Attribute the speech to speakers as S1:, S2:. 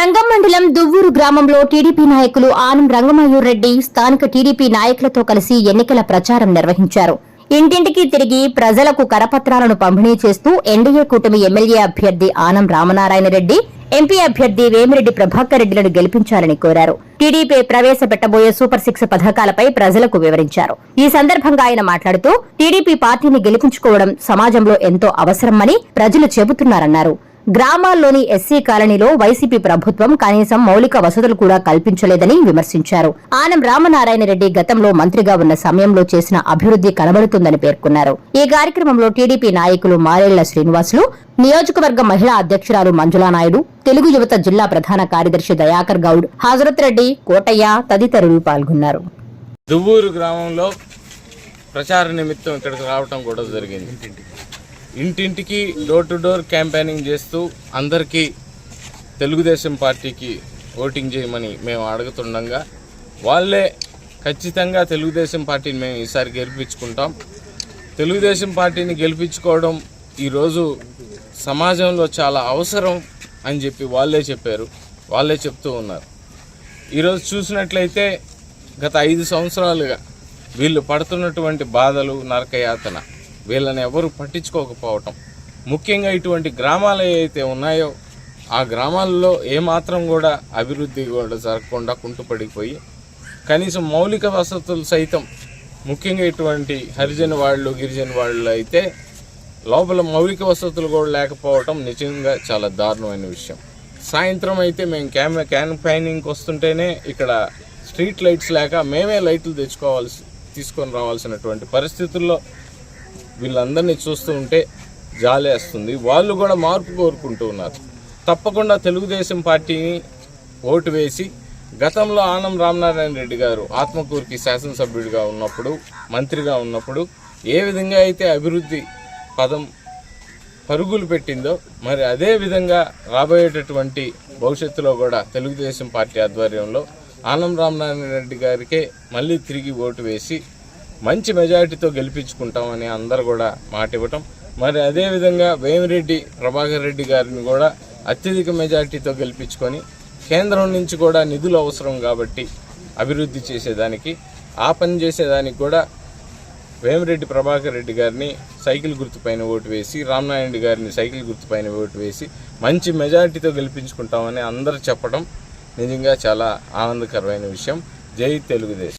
S1: సంగం మండలం దువ్వూరు గ్రామంలో టీడీపీ నాయకులు ఆనం రంగమయూర్ రెడ్డి స్థానిక టీడీపీ నాయకులతో కలిసి ఎన్నికల ప్రచారం నిర్వహించారు. ఇంటింటికి తిరిగి ప్రజలకు కరపత్రాలను పంపిణీ చేస్తూ ఎన్డీఏ కూటమి ఎమ్మెల్యే అభ్యర్థి ఆనం రామనారాయణ రెడ్డి ఎంపీ అభ్యర్థి వేమిరెడ్డి ప్రభాకర్ రెడ్డిలను గెలిపించాలని కోరారు. టీడీపీ ప్రవేశపెట్టబోయే సూపర్ సిక్స్ పథకాలపై ప్రజలకు వివరించారు. ఈ సందర్భంగా ఆయన మాట్లాడుతూ టీడీపీ పార్టీని గెలిపించుకోవడం సమాజంలో ఎంతో అవసరమని ప్రజలు చెబుతున్నారన్నారు. గ్రామాల్లోని ఎస్సీ కాలనీలో వైసీపీ ప్రభుత్వం కనీసం మౌలిక వసతులు కూడా కల్పించలేదని విమర్శించారు. ఆనం రామనారాయణ రెడ్డి గతంలో మంత్రిగా ఉన్న సమయంలో చేసిన అభివృద్ధి కనబడుతుందని పేర్కొన్నారు. ఈ కార్యక్రమంలో టీడీపీ నాయకులు మారేళ్ళ శ్రీనివాసులు నియోజకవర్గ మహిళా అధ్యక్షురాలు మంజులా నాయుడు తెలుగు యువత జిల్లా ప్రధాన కార్యదర్శి దయాకర్ గౌడ్ హజరత్ రెడ్డి కోటయ్య తదితరులు పాల్గొన్నారు.
S2: దువ్వూరు గ్రామంలో ప్రచార నిమిత్తం ఇక్కడికి రావడం కూడా జరిగింది. ఇంటింటికి డోర్ టు డోర్ క్యాంపెయినింగ్ చేస్తూ అందరికీ తెలుగుదేశం పార్టీకి ఓటింగ్ చేయమని మేము అడుగుతుండగా వాళ్ళే ఖచ్చితంగా తెలుగుదేశం పార్టీని మేము ఈసారి గెలిపించుకుంటాం. తెలుగుదేశం పార్టీని గెలిపించుకోవడం ఈరోజు సమాజంలో చాలా అవసరం అని చెప్పి వాళ్ళే చెప్పారు. వాళ్ళే చెప్తూ ఉన్నారు. ఈరోజు చూసినట్లయితే గత ఐదు సంవత్సరాలుగా వీళ్ళు పడుతున్నటువంటి బాధలు నరకయాతన. వీళ్ళని ఎవరు పట్టించుకోకపోవటం. ముఖ్యంగా ఇటువంటి గ్రామాలు ఏవైతే ఉన్నాయో ఆ గ్రామాల్లో ఏమాత్రం కూడా అభివృద్ధి కూడా జరగకుండా కుంటుపడిపోయి కనీసం మౌలిక వసతులు సైతం ముఖ్యంగా ఇటువంటి హరిజన వాళ్ళు గిరిజన వాళ్ళు అయితే లోపల మౌలిక వసతులు కూడా లేకపోవటం నిజంగా చాలా దారుణమైన విషయం. సాయంత్రం అయితే మేము క్యామె క్యాంపైనింగ్కి వస్తుంటేనే ఇక్కడ స్ట్రీట్ లైట్స్ లేక మేమే లైట్లు తెచ్చుకోవాల్సి తీసుకొని రావాల్సినటువంటి పరిస్థితుల్లో వీళ్ళందరినీ చూస్తూ ఉంటే జాలేస్తుంది వాళ్ళు కూడా మార్పు కోరుకుంటూ ఉన్నారు. తప్పకుండా తెలుగుదేశం పార్టీని ఓటు వేసి గతంలో ఆనం రామనారాయణ రెడ్డి గారు ఆత్మకూరుకి శాసనసభ్యుడిగా ఉన్నప్పుడు మంత్రిగా ఉన్నప్పుడు ఏ విధంగా అయితే అభివృద్ధి పదం పరుగులు పెట్టిందో మరి అదే విధంగా రాబోయేటటువంటి భవిష్యత్తులో కూడా తెలుగుదేశం పార్టీ ఆధ్వర్యంలో ఆనం రామనారాయణ రెడ్డి గారికే మళ్ళీ తిరిగి ఓటు వేసి మంచి మెజారిటీతో గెలిపించుకుంటామని అందరు కూడా మాట ఇవ్వటం. మరి అదేవిధంగా వేమిరెడ్డి ప్రభాకర్ రెడ్డి గారిని కూడా అత్యధిక మెజారిటీతో గెలిపించుకొని కేంద్రం నుంచి కూడా నిధులు అవసరం కాబట్టి అభివృద్ధి చేసేదానికి ఆ పని చేసేదానికి కూడా వేమిరెడ్డి ప్రభాకర్ రెడ్డి గారిని సైకిల్ గుర్తుపైన ఓటు వేసి రామనారాయణ గారిని సైకిల్ గుర్తుపైన ఓటు వేసి మంచి మెజారిటీతో గెలిపించుకుంటామని అందరూ చెప్పడం నిజంగా చాలా ఆనందకరమైన విషయం. జై తెలుగుదేశం.